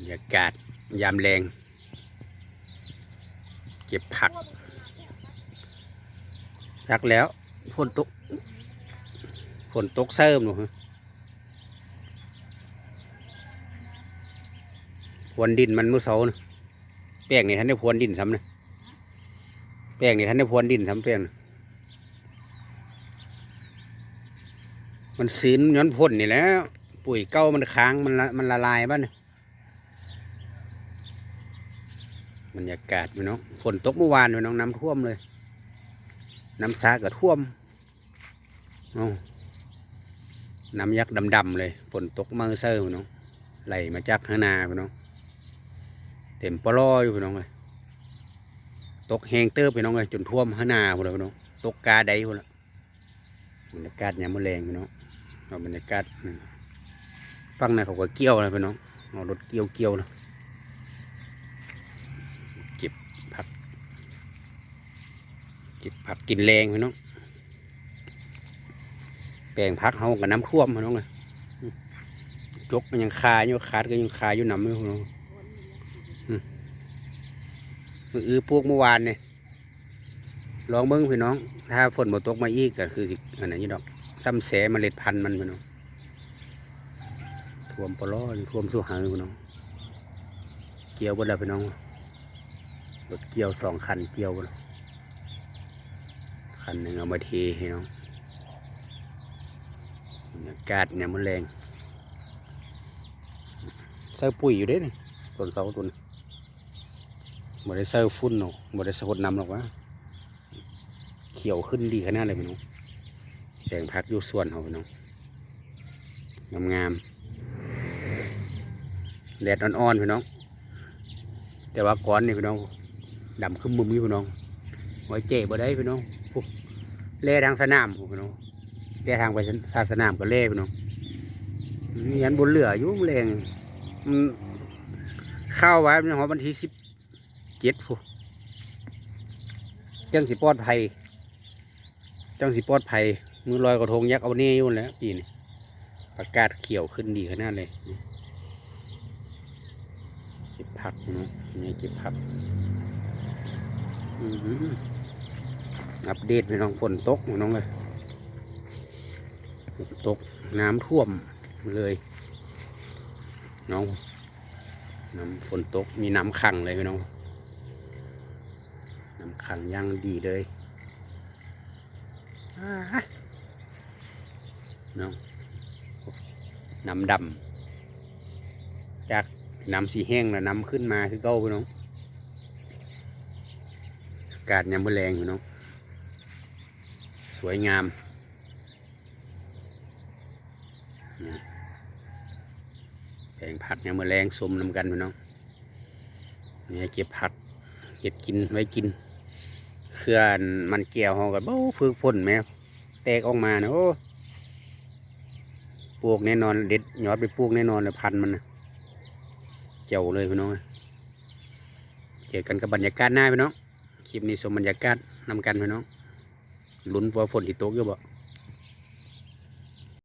รรยากาศยามแรง เก็บผักจักแล้วฝนตกฝนตกเสริมหนูฮะพรวนดินมันมือเสานะแป้งนี่ท่านได้พรวนดินซ้ำนะแป้งนี่ท่านได้พรวนดินซ้ำแป้งนะมันซีนย้อนพ่นนี่แล้ว ปุ๋ยเก้ามันค้างมันละมันละลายบ้านย บรรยากาศพี่น้องฝนตกเมื่อวานพี่น้องน้ำท่วมเลย น้ำสาก็ท่วมเอาน้ำยักษ์ดำๆเลยฝนตกมาเซอร์พี่น้องไหลมาจากข้างนาพี่น้องเต็มปลออยู่พี่น้องเลยตกแหงเติบพี่น้องเลยจนท่วมข้างนาพี่น้องพี่น้องตกกาใดพี่น้องบรรยากาศยามมื้อแรงพี่น้องเอาบรรยากาศฟังนะเขาก็เกี่ยวนะพี่น้องเอารถเกี่ยวเกี่ยวนะเก็บผัก เก็บผักกินแรงพี่น้องแปลงพักเฮากับน้ำท่วมพี่น้องเลยจกมันยังคาอยู่ขาดก็ยังคาอยู่หนำอยู่พี่น้องอืมมืออือพวกเมื่อวานเนี่ยลองเบิ้งพี่น้อง ถ้าฝนบ่ตกมาอีกก็คือสิอันนั้นนี่ดอกซ้ำแสเมล็ดพันธุ์มันพี่น้องท่วมปลออยู่ท่วมสู้หางอยู่พี่น้อง เกี่ยวบนแล้พี่น้องรถเกี่ยวสองคันเกี่ยวบน คันหนึ่งเอามาเทให้น้องบรรยากาศเนี่ยมันแรงใส่ปุ๋ยอยู่ด้วยนี่ต้นเสาต้นบ่ได้ใส่ฟุ้นหรอกบ่ได้ใส่หดนำหรอกวะเขียวขึ้นดีขนาดเลยพี่น้องแดงพักอยู่ส่วนเขาพี่น้องงามๆแดดอ่อนๆพี่น้อง แต่ว่าก้อนนี่พี่น้องดำขึ้นมุมนี่พี่น้องไว้เจ๊บ่ได้พี่น้อง เล่ทางสนามพู้นเน้องเล่ทางไปทางสนามก็เล่พี่น้องมีอันบนเรืออยู่มันแรงมันเข้าไว้ในหอวันที่สิบเจ็ดผู้จังสิปลอดภัยจังสิปลอดภัยมือลอยกระทงยักษ์เอาเน่อยู่นแล้วปีนี้ประกาศเขียวขึ้นดีขนาดเลยเก็บผักนะนี่เก็บผัก อือหื อัปเดตพี่น้องฝนตกพี่น้องเลยฝนตกน้ำท่วมเลยน้องน้ำฝนตกมีน้ำขังเลยพี่น้องน้ำขังยังดีเลยน้องน้ำดำจากน้ำสีแห้งแล้วน้ำขึ้นมาคือเก้าพี่น้องอากาศยามมื้อแรงพี่น้อง สวยงามแปลงผักยามมื้อแรงสมนำกันพี่น้องนี่ยเก็บผักเก็บกินไว้กิน เคลื่อนมันแก้วเฮากับโอ้ฝึกฝนแม่แตกออกมาเนะโอ้ปลูกแน่นอนเด็ดยอดไปปลูกแน่นอนเลยพันมันนะเจ้าเลยพี่น้องเจอกันกับบรรยากาศหน้าพี่น้องคลิปนี้สมบรรยากาศนำกันพี่น้อง ลุ้นว่าฝนที่ตกอยู่บ่